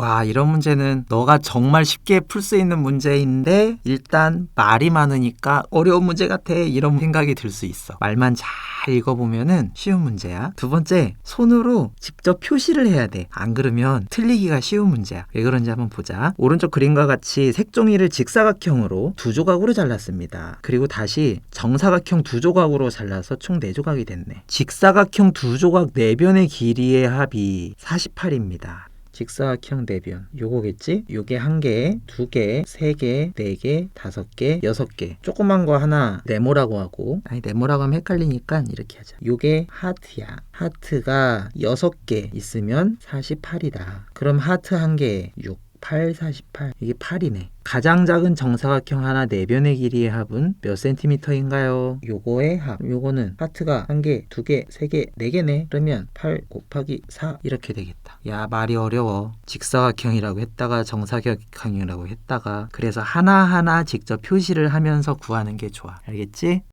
와, 이런 문제는 너가 정말 쉽게 풀 수 있는 문제인데 일단 말이 많으니까 어려운 문제 같아. 이런 생각이 들 수 있어. 말만 잘 읽어보면은 쉬운 문제야. 두 번째, 손으로 직접 표시를 해야 돼. 안 그러면 틀리기가 쉬운 문제야. 왜 그런지 한번 보자. 오른쪽 그림과 같이 색종이를 직사각형으로 두 조각으로 잘랐습니다. 그리고 다시 정사각형 두 조각으로 잘라서 총 네 조각이 됐네. 직사각형 두 조각 네 변의 길이의 합이 48입니다. 직사각형 네 변. 요거겠지? 요게 한 개, 두 개, 세 개, 네 개, 다섯 개, 여섯 개. 조그만 거 하나 네모라고 하고. 아니 네모라고 하면 헷갈리니까 이렇게 하자. 요게 하트야. 하트가 여섯 개 있으면 48이다. 그럼 하트 한 개에 6. 8, 48. 이게 8이네. 가장 작은 정사각형 하나 네 변의 길이의 합은 몇 센티미터인가요? 요거의 합. 요거는 하트가 한 개, 두 개, 세 개, 네 개네. 그러면 8 곱하기 4 이렇게 되겠다. 야, 말이 어려워. 직사각형이라고 했다가 정사각형이라고 했다가 그래서 하나하나 직접 표시를 하면서 구하는 게 좋아. 알겠지?